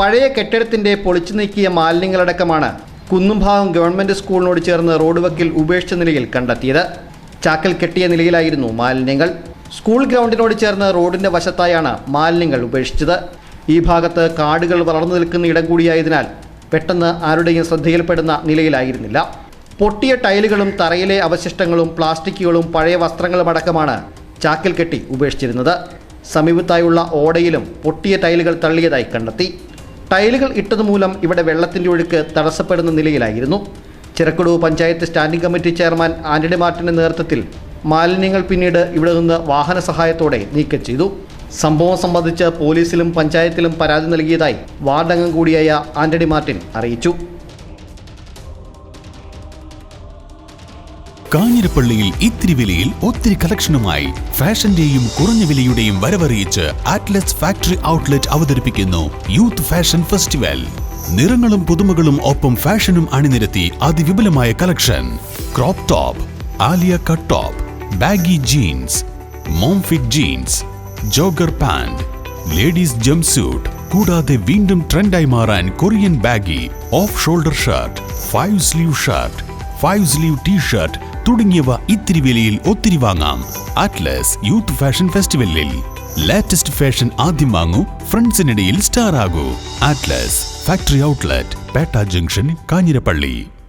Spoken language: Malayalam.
പഴയ കെട്ടിടത്തിന്റെ പൊളിച്ചു നീക്കിയ മാലിന്യങ്ങളടക്കമാണ് കുന്നുംഭാഗം ഗവൺമെന്റ് സ്കൂളിനോട് ചേർന്ന് റോഡ് വക്കിൽ ഉപേക്ഷിച്ച നിലയിൽ കണ്ടെത്തിയത്. ചാക്കൽ കെട്ടിയ നിലയിലായിരുന്നു മാലിന്യങ്ങൾ. സ്കൂൾ ഗ്രൗണ്ടിനോട് ചേർന്ന് റോഡിന്റെ വശത്തായാണ് മാലിന്യങ്ങൾ ഉപേക്ഷിച്ചത്. ഈ ഭാഗത്ത് കാടുകൾ വളർന്നു നിൽക്കുന്ന ഇടം കൂടിയായതിനാൽ പെട്ടെന്ന് ആരുടെയും ശ്രദ്ധയിൽപ്പെടുന്ന നിലയിലായിരുന്നില്ല. പൊട്ടിയ ടൈലുകളും തറയിലെ അവശിഷ്ടങ്ങളും പ്ലാസ്റ്റിക്കുകളും പഴയ വസ്ത്രങ്ങളും അടക്കമാണ് ചാക്കിൽ കെട്ടി ഉപേക്ഷിച്ചിരുന്നത്. സമീപത്തായുള്ള ഓടയിലും പൊട്ടിയ ടൈലുകൾ തള്ളിയതായി കണ്ടെത്തി. ടൈലുകൾ ഇട്ടതുമൂലം ഇവിടെ വെള്ളത്തിന്റെ ഒഴുക്ക് തടസ്സപ്പെടുന്ന നിലയിലായിരുന്നു. ചിറക്കുടു panchayat standing committee chairman Antony മാർട്ടിന്റെ നേതൃത്വത്തിൽ മാലിന്യങ്ങൾ പിന്നീട് ഇവിടെ നിന്ന് വാഹന സഹായത്തോടെ നീക്കം ചെയ്തു. സംഭവം സംബന്ധിച്ച് പോലീസിലും പഞ്ചായത്തിലും പരാതി നൽകിയതായി വാർഡംഗം കൂടിയായ ആന്റണി മാർട്ടിൻ അറിയിച്ചു. കാഞ്ഞിരപ്പള്ളിയിൽ ഇത്തിരി വിലയിൽ ഒത്തിരി കളക്ഷനുമായി ഫാഷന്റെയും കുറഞ്ഞ വിലയുടെയും വരവറിയിച്ച് ആറ്റ്ലസ് ഫാക്ടറി ഔട്ട്ലെറ്റ് അവതരിപ്പിക്കുന്നു യൂത്ത് ഫാഷൻ ഫെസ്റ്റിവൽ നിറങ്ങളും പുതുമകളും ഒപ്പം ഫാഷനും അണിനിരത്തി അതിവിപുലമായ collection. Crop top Alia cut top baggy jeans mom fit jeans jogger pant ladies jumpsuit കൂടാതെ വീണ്ടും ട്രെൻഡായി മാറാൻ Korean baggy off shoulder shirt five sleeve shirt five sleeve T shirt തുടങ്ങിയവ ഇത്തിരി വിലയിൽ ഒത്തിരി വാങ്ങാം. അറ്റ്ലസ് യൂത്ത് ഫാഷൻ ഫെസ്റ്റിവലിൽ ലേറ്റസ്റ്റ് ഫാഷൻ ആദ്യം വാങ്ങൂ ഫ്രണ്ട്സിനിടയിൽ star ആകൂ. Atlas factory outlet Petta junction Kanjirappally.